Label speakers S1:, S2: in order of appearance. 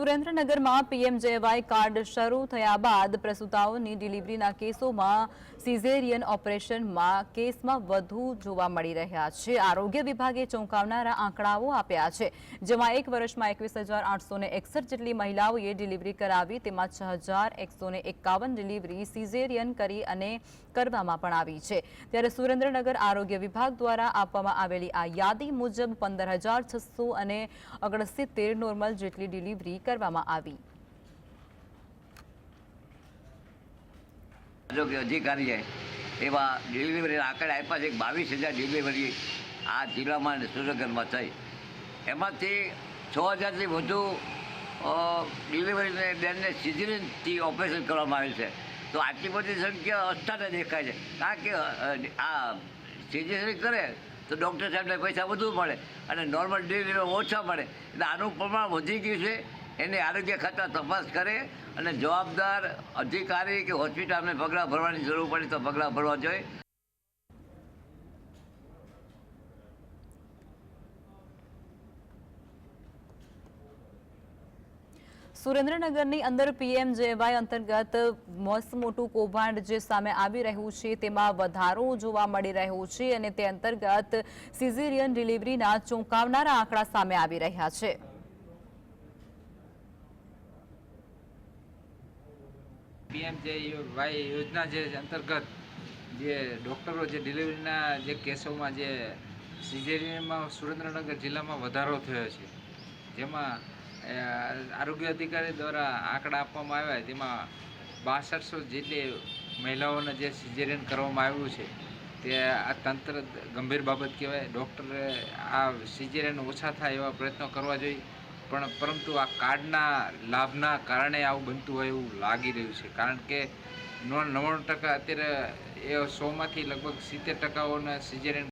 S1: સુરેન્દ્રનગરમાં PMJAY card શરૂ થયા બાદ પ્રસૂતાઓની ડિલિવરીના કેસોમાં સિઝેરિયન ઓપરેશનમાં કેસમાં વધુ જોવા મળી રહ્યા છે. આરોગ્ય વિભાગે ચોંકાવનારા આંકડાઓ આપ્યા છે. જેમાં એક વર્ષમાં એકવીસ જેટલી મહિલાઓએ ડિલિવરી કરાવી, તેમાં છ ડિલિવરી સિઝેરિયન કરી અને કરવામાં પણ આવી છે. ત્યારે સુરેન્દ્રનગર આરોગ્ય વિભાગ દ્વારા આપવામાં આવેલી આ યાદી મુજબ પંદર અને ઓગણસિત્તેર નોર્મલ જેટલી ડિલિવરી કરવામાં આવી.
S2: અધિકારીએ એવા ડિલિવરી આંકડા આપ્યા છે બાવીસ હજાર ડિલિવરી આ જિલ્લામાં અને સુરતગઢમાં થઈ. એમાંથી છ હજારથી વધુ ડિલિવરીને બેનને સિઝરીનથી ઓપરેશન કરવામાં આવ્યું છે. તો આટલી બધી સંખ્યા અસ્થાને દેખાય છે. કારણ કે આ સિઝરિન કરે તો ડૉક્ટર સાહેબને પૈસા વધુ મળે અને નોર્મલ ડિલિવરી ઓછા મળે. એટલે આનું પ્રમાણ વધી ગયું છે. એને આરોગ્ય ખાતા તપાસ કરે અને જવાબદાર અધિકારી કે હોસ્પિટલને પગલાં ભરવાની જરૂર પડે તો પગલાં ભરવા જોઈએ.
S1: સુરેન્દ્રનગરની અંદર પીએમજેવાય અંતર્ગત મસ્ત મોટું કૌભાંડ જે સામે આવી રહ્યું છે, તેમાં વધારો જોવા મળી રહ્યો છે અને તે અંતર્ગત સિઝેરિયન ડિલિવરીના ચોંકાવનારા આંકડા સામે આવી રહ્યા છે.
S3: પીએમ જે વાય યોજના જે અંતર્ગત જે ડૉક્ટરો જે ડિલિવરીના જે કેસોમાં જે સિઝેરિયનમાં સુરેન્દ્રનગર જિલ્લામાં વધારો થયો છે, જેમાં આરોગ્ય અધિકારી દ્વારા આંકડા આપવામાં આવ્યા જેમાં બાસઠસો જેટલી મહિલાઓને જે સિઝેરિયન કરવામાં આવ્યું છે, તે આ તંત્ર ગંભીર બાબત કહેવાય. ડૉક્ટરે આ સિઝેરિયન ઓછા થાય એવા પ્રયત્નો કરવા જોઈએ. પણ પરંતુ આ કાર્ડના લાભના કારણે આવું બનતું હોય એવું લાગી રહ્યું છે. કારણ કે નવ્વાણું ટકા અત્યારે એ સોમાંથી લગભગ સિત્તેર ટકાઓના સિઝેરિયન